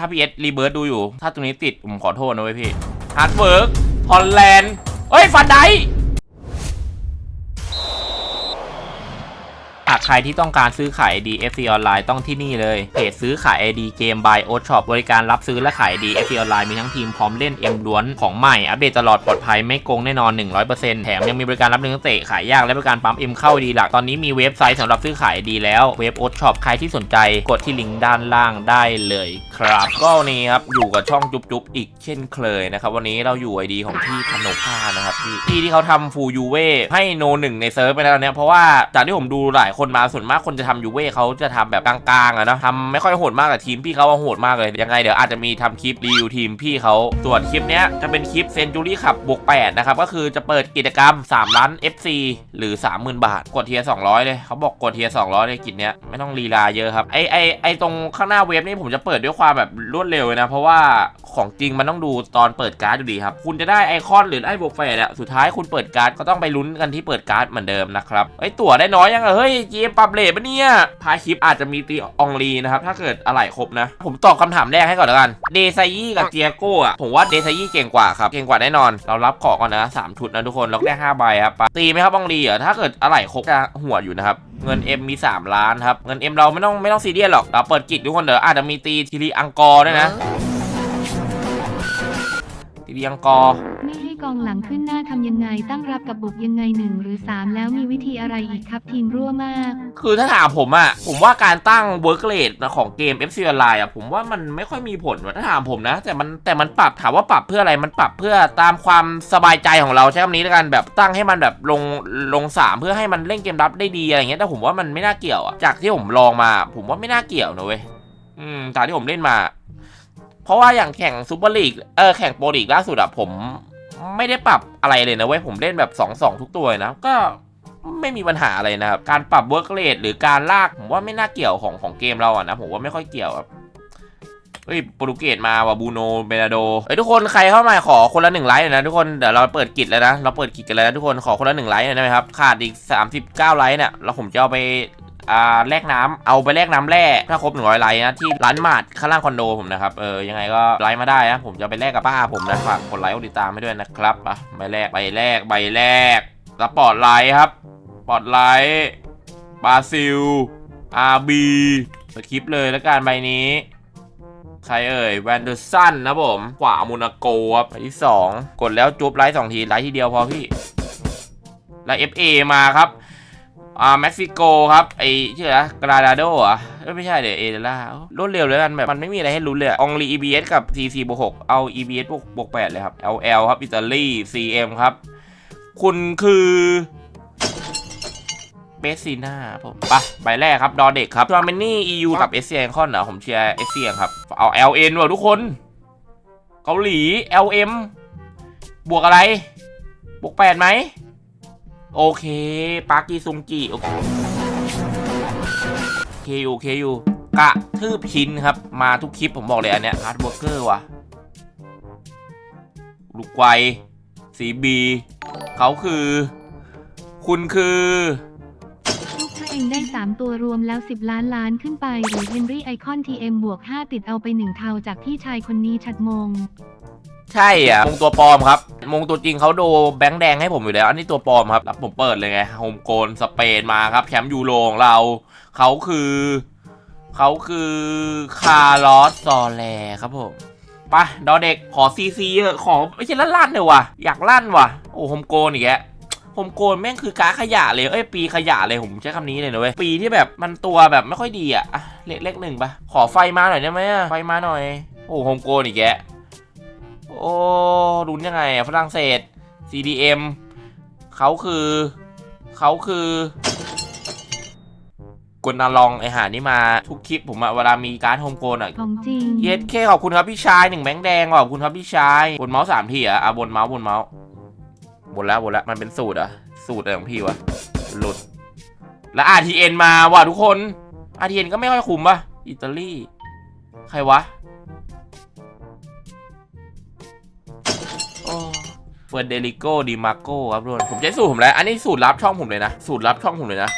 ถ้าพี่เอสรีเบิร์ดดูอยู่ ถ้าตรงนี้ติดผมขอโทษนะเว้ยพี่ฮาร์ดเวิร์กฮอลแลนด์เอ้ยฟันได หากใครที่ต้องการซื้อขาย ID FC ออนไลน์ต้องที่นี่เลย เพจซื้อขาย ID เกม by o Shop บริการรับซื้อและขาย ID FC ออนไลน์มีทั้งทีมพร้อมเล่น M ล้วนของใหม่อัปเดตตลอดปลอดภัยไม่โกงแน่นอน 100%แถมยังมีบริการรับเงินเตะขายยากและบริการปั๊ม M เข้าดีหลัก ตอนนี้มีเว็บไซต์สำหรับซื้อขายดีแล้วเว็บ o Shop ใครที่สนใจกดที่ลิงก์ด้านล่างได้เลยครับ ก็วันนี้ครับอยู่กับช่องจุ๊บจุ๊บอีกเช่นเคยนะครับวันนี้เราอยู่ ID ของพี่พนกผ้านะครับพี่พี่ที่เขาทำฟูยูเว่ให้โนหนึ่งในเซิร์ฟไปแล้วเนี่ยเพราะว่าจากที่ผมดูหลายคนมาส่วนมากคนจะทำยูเว่เขาจะทำแบบกลางๆอะนะทำไม่ค่อยโหดมากแต่ทีมพี่เขาว่าโหดมากเลยยังไงเดี๋ยวอาจจะมีทำคลิปรีวิวทีมพี่เขาส่วนคลิปเนี้ยจะเป็นคลิปเซนจูรี่ขับบวก8นะครับก็คือจะเปิดกิจกรรม 3 ล้าน FC หรือ 30,000 บาท กดเทียร์200 เลยเขาบอกกดเทียร์200เลยกิจเนี้ยไม่ต้องลีลาเยอะครับไอไอไอตรงข้างหน้าเว็บนี่ผมจะเปิดด้วยความแบบรวดเร็วนะเพราะว่าของจริงมันต้องดูตอนเปิดการ์ดอยู่ดีครับคุณจะได้ไอคอนหรือได้บวกแปดอะสุดท้ายคุณเปิดการ์ดก็ต้องไปลุ้นกันที่เปิดการ์ดเหมือนเดิมนะครับไอตั๋วได้น้อยยังอเฮ้ยเกมปรับเลทปะเนี่ยพาคลิปอาจจะมีตีองลีนะครับ ถ้าเกิดอะไหล่ครบนะ ผมตอบคำถามแรกให้ก่อนแล้วกัน เดซายี่กับเจียโก้อะผมว่าเดซายี่เก่งกว่าครับ เก่งกว่าแน่นอน เรารับของก่อนนะสามชุดนะทุกคนเราได้ห้าใบครับไปตีไหมครับองลีอะถ้าเกิดอะไหล่ครบจะหัวอยู่นะครับเงิน M มี 3 ล้านครับ เงิน M เราไม่ต้องไม่ต้องซีเรียสหรอก เราเปิดกิจทุกคนเดี๋ยวอาจจะมีตีทีรีอังกอร์ด้วยนะ ทีรีอังกอร์ไม่ให้กองหลังขึ้นหน้าทำยังไงตั้งรับกับบุกยังไงหนึ่งหรือ3แล้วมีวิธีอะไรอีกครับทีมรั่วมาก คือถ้าถามผมอะผมว่าการตั้ง work rate ของเกม FC Online อะผมว่ามันไม่ค่อยมีผลว่ะถ้าถามผมนะ แต่มันแต่มันปรับถามว่าปรับเพื่ออะไรมันปรับเพื่อตามความสบายใจของเราใช้คำนี้แล้วกันแบบตั้งให้มันแบบลงลงสามเพื่อให้มันเล่นเกมรับได้ดีอะไรอย่างเงี้ยแต่ผมว่ามันไม่น่าเกี่ยวอะจากที่ผมลองมา ผมว่าไม่น่าเกี่ยวนะเว้ยอืมจากที่ผมเล่นมา เพราะว่าอย่างแข่งซูเปอร์ลีกเออแข่งโปรลีกล่าสุดอะผมไม่ได้ปรับอะไรเลยนะเว้ยผมเล่นแบบ2 2 ทุกตัวนะ ก็ไม่มีปัญหาอะไรนะครับ การปรับเวิร์กเรทหรือการลากผมว่าไม่น่าเกี่ยวของของเกมเราอะนะผมว่าไม่ค่อยเกี่ยวครับเฮ้ยโปรตุเกสมาว่ะบูโนเบนาโดเฮ้ยทุกคนใครเข้ามาขอคนละหนึ่งไลค์หน่อยนะทุกคนเดี๋ยวเราเปิดกิจแล้วนะเราเปิดกิจกันแล้วนะทุกคนขอคนละหนึ่งไลค์หน่อยได้ไหมครับขาดอีก 39 ไลค์เนี่ยแล้วผมจะเอาไป อ่าแลกน้ำเอาไปแลกน้ำแร่ถ้าครบ100ไลค์นะที่ร้านมาดข้างล่างคอนโดผมนะครับเออยังไงก็ไลค์มาได้นะผมจะไปแลกกับป้าผมนะฝากกดไลค์กดติดตามให้ด้วยนะครับอะใบแรกใบแรกใบแรกสปอร์ตไลท์ครับปอดไลท์บราซิลอาร์บีสคริปต์เลยแล้วกันใบนี้ใครเอ่ยแวนเดอร์สันนะผม ขวาโมนาโกครับใบที่ 2 กดแล้วจุบไลท์สองที ไลท์ทีเดียวพอพี่แล้ว FA มาครับ อ่าเม็กซิโกครับไอชื่ออะไรนะกราดาโดอะไม่ใช่เดี๋ยวเอเดล่ารวดเร็วเลยกันแบบมันไม่มีอะไรให้ลุ้นเลยอะองลี EBS กับ TC บวก6เอา EBS บวกบวก8เลยครับ LL ครับอิตาลี CM ครับ คุณคือเบสซีน่าผมไปะใบแรกครับ ดอเด็กครับจอร์เมนี่ EU กับเอสเชียคอนนะผมเชียร์เอสเชียครับ เอา LN ว่ะทุกคน เกาหลี LM บวกอะไร บวกแปดไหม โอเค ปากีซุงกีโอเคโอเคอยู่โอเคอยู่กะทืบชินครับ มาทุกคลิปผมบอกเลยอันเนี้ยฮาร์ดเวิร์กเกอร์ว่ะลูกไกวสีบีเขาคือ คุณคือลูกถ้าเองได้ 3 ตัวรวมแล้ว 10 ล้านล้านขึ้นไป หรือเฮนรี่ไอคอนทีเอ็มบวก 5 ติดเอาไป 1 เทาจากพี่ชายคนนี้ชัดมง ใช่อะมงตัวปลอมครับ มงตัวจริงเขาโดแบงค์แดงให้ผมอยู่แล้ว อันนี้ตัวปลอมครับแล้วผมเปิดเลยไงโฮมโกนสเปนมาครับแชมป์ยูโรของเราเขาคือเขาคือคาร์ลอสซอแลครับผมไปะดอเด็กขอซีซีเอขอไม่ใช่ลั่นๆเลยว่ะอยากลั่นว่ะ โอ้โฮมโกนอีกแกโฮมโกนแม่งคือกาขยะเลย เอ้ยปีขยะเลยผมใช้คำนี้เลยนะเว้ย ปีที่แบบมันตัวแบบไม่ค่อยดีอะ เลขเลขหนึ่งปะขอไฟมาหน่อยได้ไหมอะไฟมาหน่อย โอ้โฮมโกนอีกแก โอ้รุนยังไงอะฝรั่งเศส CDM เขาคือ เขาคือกนนาลองไอหานี่มาทุกคลิปผมอะเวลามีการ์ดโฮมโกนอะของจริงเย็ดเคขอบคุณครับพี่ชายหนึ่งแบงค์แดงขอบคุณครับพี่ชายบนเมาส์สามทีอะอะบนเมาส์บนเมาส์บนแล้วบนแล้วมันเป็นสูตรอะสูตรอะไรของพี่วะหลุด แล้ว RTN มาว่ะทุกคน RTN ก็ไม่ค่อยคุ้มป่ะอิตาลี ใครวะ อร์เดริโกดิมาโกครับทุกคนผมใช้สูตรผมแล้ว อันนี้สูตรลับช่องผมเลยนะ สูตรลับช่องผมเลยนะ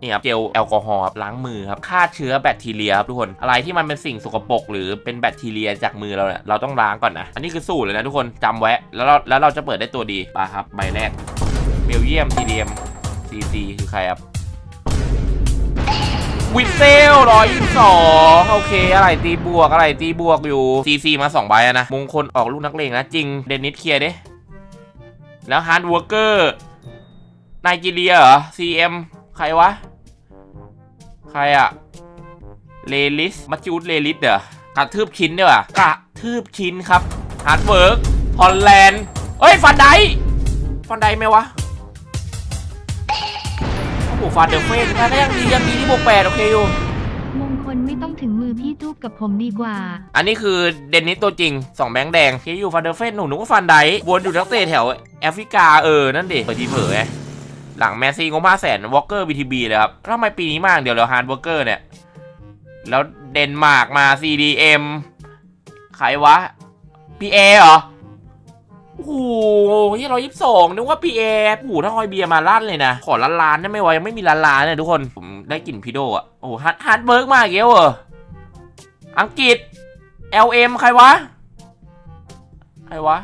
นี่ครับเจลแอลกอฮอล์ครับล้างมือครับฆ่าเชื้อแบคทีเรียครับทุกคนอะไรที่มันเป็นสิ่งสกปรกหรือเป็นแบคทีเรียจากมือเราเนี่ยเราต้องล้างก่อนนะ อันนี้คือสูตรเลยนะทุกคนจำไว้แล้วเราแล้วเราจะเปิดได้ตัวดีไปครับใบแรกเบลเยียมทีเดียมซีซีคือใครครับ วิเซลร้อยยี่สองโอเค อะไรตีบวกอะไรตีบวกอยู่ซีซีมาสองใบอะนะมงคลออกลูกนักเลงนะจริงเดนิสเคลียร์ด้แล้วฮาร์ดวอร์เกอร์ไนจีเรียเหรอ CM ใครวะ ใครอะเลลิสมัจจูดเลลิสเหรอกระทืบชิ้นด้วยวะกระทืบชิ้นครับฮาร์ดเวิร์กฮอลแลนด์เฮ้ย ฟันไดฟันไดไหมวะ โอ้โหฟันเดอร์เฟนก็ยังดียังดีที่บวกแปดโอเคอยู่ มงคลไม่ต้องถึงมือพี่จูบกับผมดีกว่า อันนี้คือเดนนิสตัวจริง 2 แบงค์แดงเคอยู่ฟันเดอร์เฟนหนูนึกว่าฟันไดวนอยู่นักเตะแถวแอฟริกาเออ นั่นดิเปิดทีเผยไงหลังแมสซี่งบห้าแสนวอลเกอร์บีทีบีเลยครับทำไมปีนี้มากเดี๋ยวเราฮาร์ดวอลเกอร์เนี่ย แล้วเดนมาร์กมา CDM ใครวะพีเอเหรอ โอ้โหยี่ร้อยยี่สิบสองนึกว่าพีเอโอ้โหถ้าฮอยเบียร์มาลั่นเลยนะ ขอล้านล้านได้ไหมวะยังไม่มีล้านล้านเนี่ยทุกคน ผมได้กลิ่นพีโดอะโอ้โหฮาร์ดฮาร์ดเบิร์กมากเกี้ยวเหรออังกฤษ LM ใครวะ ใครวะ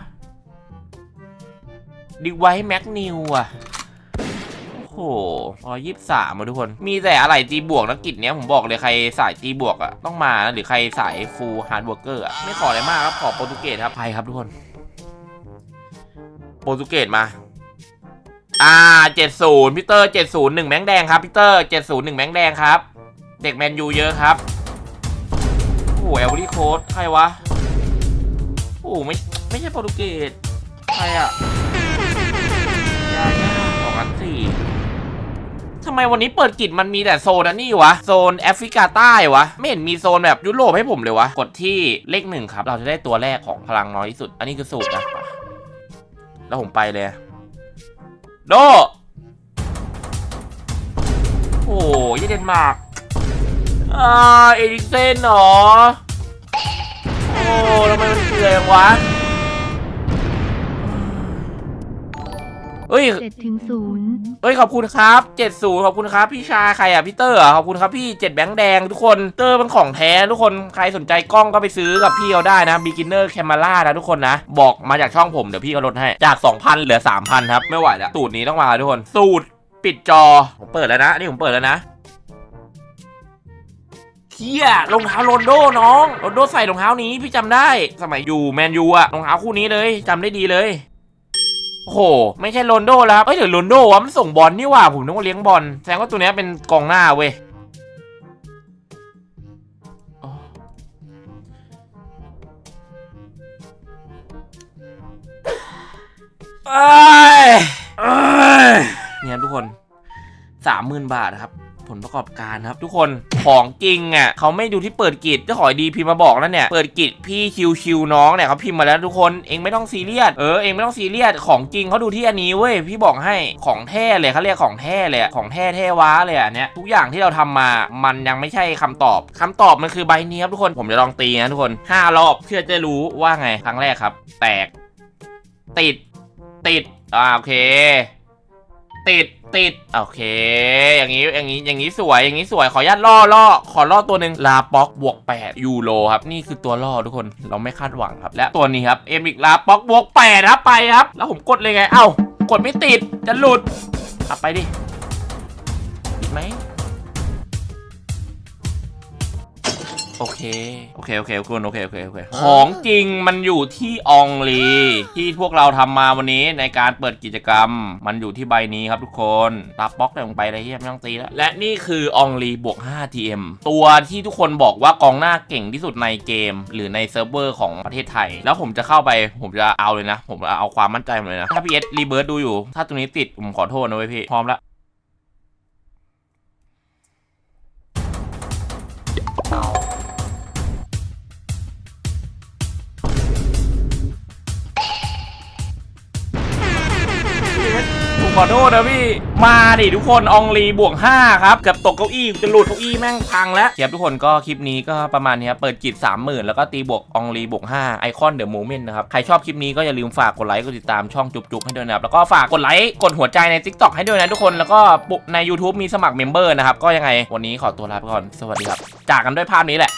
ดิไว้แม็กนิวอะโอ้โหร้อยยี่สิบสามมาทุกคน มีแต่อะไรตีบวกนักกิจเนี้ยผมบอกเลยใครสายตีบวกอะต้องมานะหรือใครสายฟูลฮาร์ดเวิร์กเกอร์อะไม่ขออะไรมากครับ ขอโปรตุเกสครับ ไปครับทุกคนโป รตุเกสมา อ่าเจ็ดศูนย์พีเตอร์เจ็ดศูนย์หนึ่งแบงแดงครับพีเตอร์เจ็ดศูนย์หนึ่งแบงแดงครับ เด็กแมนยูเยอะครับโอ้โหเอลลี่โค้ดใครวะโอ้โหไม่ไม่ใช่โปรตุเกสใครอะยาย่าสองอันสี่ทำไมวันนี้เปิดกิจมันมีแต่โซนนนี้วะ โซนแอฟริกาใต้วะ ไม่เห็นมีโซนแบบยุโรปให้ผมเลยวะ กดที่เลขหนึ่งครับ เราจะได้ตัวแรกของพลังน้อยที่สุด อันนี้คือสูตรนะ แล้วผมไปเลยโดโอ้ยเดนมาร์กอ่าเอริกเซนเหรอ โอ้ทำไมมันเกลือจังวะ เอ้ย7ถึง0เอ้ยขอบคุณครับ70ขอบคุณครับพี่ชายใครอะพี่เตอร์เหรอขอบคุณครับพี่7แบงค์แดงทุกคนเตอร์มันของแท้ทุกคนใครสนใจกล้องก็ไปซื้อกับพี่เขาได้นะ beginner camera นะทุกคนนะ บอกมาจากช่องผมเดี๋ยวพี่เขาลดให้จาก 2,000 เหลือ 3,000 ครับ ไม่ไหวแล้วสูตรนี้ต้องมาทุกคนสูตรปิดจอผมเปิดแล้วนะนี่ผมเปิดแล้วนะเฮียรองเท้าโรนลโดน้องโรนลโดใส่รองเท้านี้พี่จำได้ สมัยอยู่แมนยูอะรองเท้าคู่นี้เลยจำได้ดีเลย โอ้โห ไม่ใช่โรนลโดแล้วครับเอ้ยเดี๋ยวโรนลโดวะมันส่งบอลนี่หว่าผมนึกว่าเลี้ยงบอลแสดงว่าตัวเนี้ยเป็นกองหน้าเว้ยโอ้เอ้ยเอ้ยเนี่ยทุกคนสามหมื่นบาทครับ ผลประกอบการครับ ทุกคนของจริงอะเขาไม่ดูที่เปิดกิจเจ้าของดีพิมพ์มาบอกแล้วเนี่ยเปิดกิจพี่คิวคิวน้องเนี่ยเขาพิมพ์มาแล้วทุกคนเองไม่ต้องซีเรียสเออเองไม่ต้องซีเรียสของจริงเขาดูที่อันนี้เว้ยพี่บอกให้ของแท้เลยเขาเรียกของแท้เลยของแท้แท้ว้าเลยอะเนี้ยทุกอย่างที่เราทำมามันยังไม่ใช่คำตอบคำตอบมันคือใบนี้ครับทุกคนผมจะลองตีนะทุกคนห้ารอบเพื่อจะรู้ว่าไงครั้งแรกครับ แตก ติด ติดอ่าโอเค ติดติดโอเค อย่างนี้อย่างนี้อย่างนี้สวยอย่างนี้สวยขออนุญาตล่อล่อขอล่อตัวหนึ่งลาป็อกบวก8ยูโรครับนี่คือตัวล่อทุกคนเราไม่คาดหวังครับ และตัวนี้ครับเอมิกลาป็อกบวก8ครับไปครับ แล้วผมกดเลยไงเอ้ากดไม่ติดจะหลุดอะไปดิติดไหม โอเค โอเค โอเคคุณโอเค โอเค โอเค ของจริงมันอยู่ที่อองลี ที่พวกเราทำมาวันนี้ในการเปิดกิจกรรม มันอยู่ที่ใบนี้ครับทุกคนรับบล็อกลงไปเลยที่ไม่ต้องตีแล้ว และนี่คืออองลีบวก 5 TM ตัวที่ทุกคนบอกว่ากองหน้าเก่งที่สุดในเกม หรือในเซิร์ฟเวอร์ของประเทศไทย แล้วผมจะเข้าไป ผมจะเอาเลยนะ ผมจะเอาความมั่นใจผมเลยนะ ถ้าพี่เอสรีเบิร์ดดูอยู่ ถ้าตัวนี้ติดผมขอโทษนะเว้ยพี่ พร้อมแล้ว ขอโทษนะพี่ มาดิทุกคนอองลีบวก 5 ครับ เกือบตกเก้าอี้จะหลุดเก้าอี้แม่งพังแล้วเทียบทุกคนก็คลิปนี้ก็ประมาณนี้ครับ เปิดกิจ30,000 แล้วก็ตีบวกอองลีบวก 5 ไอคอนเดอะโมเมนต์นะครับ ใครชอบคลิปนี้ก็อย่าลืมฝากกดไลค์ กดติดตามช่องจุ๊บๆให้ด้วยนะครับ แล้วก็ฝากกดไลค์ กดหัวใจใน TikTok ให้ด้วยนะทุกคน แล้วก็ปุ๊บใน YouTube มีสมัครเมมเบอร์นะครับ ก็ยังไงวันนี้ขอตัวลาไปก่อน สวัสดีครับ จากกันด้วยภาพนี้แหละ